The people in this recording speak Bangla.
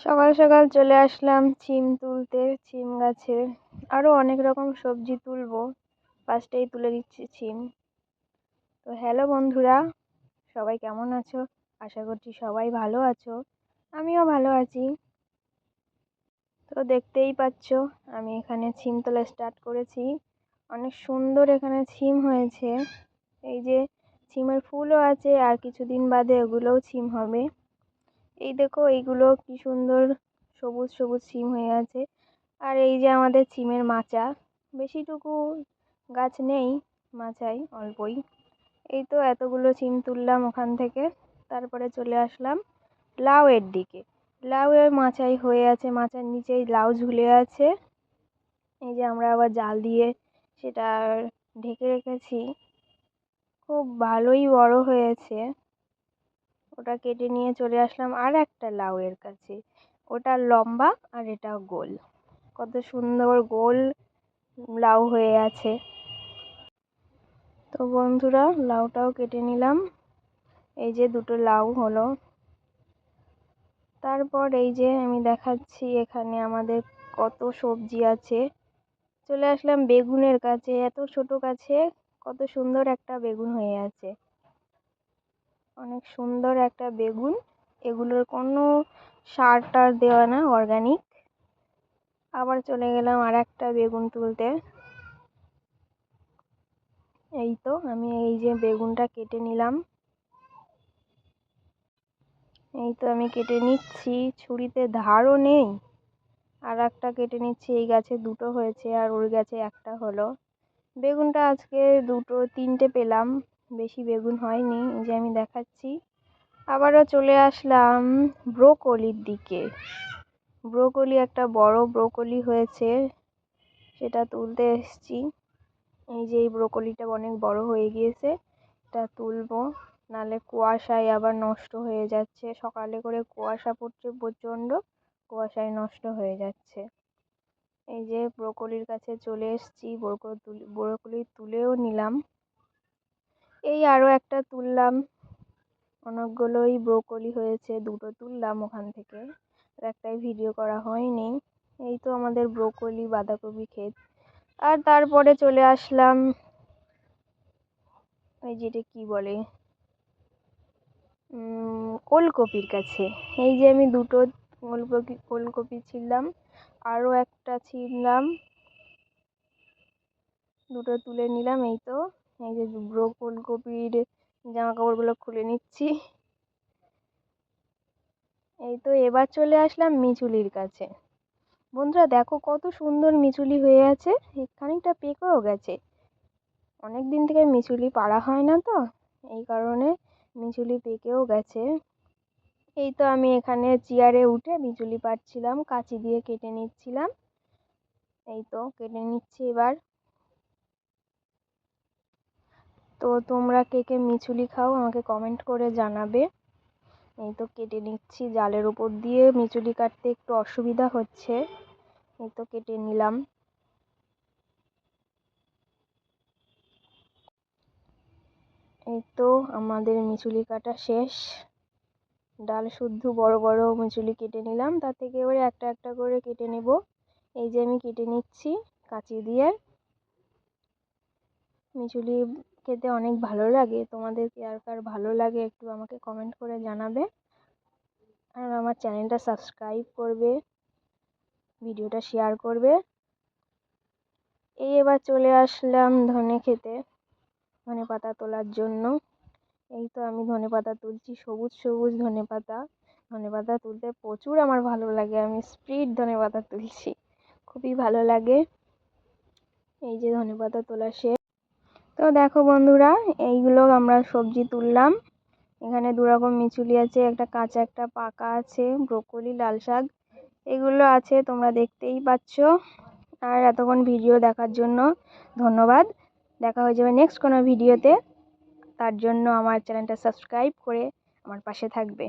সকাল সকাল চলে আসলাম ছিম তুলতে, ছিম গাছে। আরও অনেক রকম সবজি তুলবো। ফার্স্টেই তুলে দিচ্ছি ছিম। তো হ্যালো বন্ধুরা, সবাই কেমন আছো? আশা করছি সবাই ভালো আছো। আমিও ভালো আছি। তো দেখতেই পাচ্ছ, আমি এখানে ছিম তোলা স্টার্ট করেছি। অনেক সুন্দর এখানে ছিম হয়েছে। এই যে ছিমের ফুলও আছে, আর কিছুদিন বাদে ওগুলোও ছিম হবে। এই দেখো এইগুলো কি সুন্দর সবুজ সবুজ সিম হয়ে আছে। আর এই যে আমাদের সিমের মাচা, বেশিটুকু গাছ নেই, মাচাই অল্পই। এই তো এতগুলো সিম তুললাম ওখান থেকে, তারপরে চলে আসলাম লাউয়ের দিকে। লাউয়ের মাচাই হয়ে আছে, মাচার নিচেই লাউ ঝুলে আছে। এই যে আমরা আবার জাল দিয়ে সেটা ঢেকে রেখেছি। খুব ভালোই বড় হয়েছে। ওটা কেটে নিয়ে চলে আসলাম আর একটা লাউয়ের কাছে। ওটা লম্বা আর এটা গোল। কত সুন্দর গোল লাউ হয়ে আছে। তো বন্ধুরা, লাউটাও কেটে নিলাম। এই যে দুটো লাউ হলো। তারপর এই যে আমি দেখাচ্ছি এখানে আমাদের কত সবজি আছে। চলে আসলাম বেগুনের কাছে। এত ছোট গাছে কত সুন্দর একটা বেগুন হয়ে আছে। অনেক সুন্দর একটা বেগুন। এগুলোর কোনো সার টার দেওয়া না অর্গ্যানিক আবার চলে গেলাম আর একটা বেগুন তুলতে। এই তো, আমি এই যে বেগুনটা কেটে নিলাম। এই তো আমি কেটে নিচ্ছি, ছুরিতে ধারও নেই। আর একটা কেটে নিচ্ছি, এই গাছে দুটো হয়েছে আর ওই গাছে একটা হলো। বেগুনটা আজকে দুটো, তিনটে পেলাম। বেশি বেগুন হয়নি, এই যে আমি দেখাচ্ছি। আবারও চলে আসলাম ব্রোকলির দিকে। ব্রোকলি একটা বড় ব্রোকলি হয়েছে, সেটা তুলতে এসছি। এই যে এই ব্রোকলিটা অনেক বড় হয়ে গিয়েছে, এটা তুলবো। নালে কুয়াশায় আবার নষ্ট হয়ে যাচ্ছে। সকালে করে কুয়াশা পড়ছে প্রচণ্ড, কুয়াশায় নষ্ট হয়ে যাচ্ছে। এই যে ব্রোকলির কাছে চলে এসেছি, ব্রোকলি তুলেও নিলাম। এই আরও একটা তুললাম। অনেকগুলোই ব্রোকলি হয়েছে, দুটো তুললাম ওখান থেকে। আর একটাই ভিডিও করা হয়নি। এই তো আমাদের ব্রোকলি বাঁধাকপি ক্ষেত। আর তারপরে চলে আসলাম ওই যেটা কী বলে? ওলকপির কাছে। এই যে আমি দুটো ওলকপি ওলকপি ছিললাম আরও একটা ছিললাম। দুটো তুলে নিলাম, এই তো। এই যে ব্রো ওলকপির জামা কাপড়গুলো খুলে নিচ্ছি। এই তো এবার চলে আসলাম মিচুলির কাছে। বন্ধুরা দেখো কত সুন্দর মিচুলি হয়ে আছে খানিকটা পেকেও গেছে। অনেক দিন থেকে মিচুলি পাড়া হয় না তো, এই কারণে মিচুলি পেকেও গেছে। এই তো আমি এখানে চেয়ারে উঠে মিচুলি পাড়ছিলাম, কাঁচি দিয়ে কেটে নিচ্ছিলাম। এই তো কেটে নিচ্ছি এবার। তো তোমরা কে কে মিচুলি খাও আমাকে কমেন্ট করে জানাবে। এই তো কেটে নিচ্ছি জালের উপর দিয়ে। মিচুলি কাটতে একটু অসুবিধা হচ্ছে। এই তো কেটে নিলাম। এই তো আমাদের মিচুলি কাটা শেষ। ডাল শুদ্ধ বড় বড় মিচুলি কেটে নিলাম। তার থেকে এবারে একটা একটা করে কেটে নেব। এই যে আমি কেটে নিচ্ছি কাঁচি দিয়ে। মিচুলি খেতে অনেক ভালো লাগে। তোমাদের কার কার ভালো লাগে একটু আমাকে কমেন্ট করে জানাবে। আর আমার চ্যানেলটা সাবস্ক্রাইব করবে, ভিডিওটা শেয়ার করবে। এই এবার চলে আসলাম ধনে খেতে, ধনে পাতা তোলার জন্য। এই তো আমি ধনে পাতা তুলছি, সবুজ সবুজ ধনে পাতা। ধনে পাতা তুলতে প্রচুর আমার ভালো লাগে, আমি স্পিড ধনে পাতা তুলছি, খুবই ভালো লাগে। এই যে ধনে পাতা তোলা শেষ তো দেখো বন্ধুরা, এইগুলো আমরা সবজি তুললাম। এখানে দু রকম মিচুলি আছে, একটা কাঁচা, একটা পাকা আছে, ব্রোকলি, লাল শাক, এগুলো আছে, তোমরা দেখতেই পাচ্ছ। আর এতক্ষণ ভিডিও দেখার জন্য ধন্যবাদ। দেখা হয়ে যাবে নেক্সট কোনো ভিডিওতে। তার জন্য আমার চ্যানেলটা সাবস্ক্রাইব করে আমার পাশে থাকবে।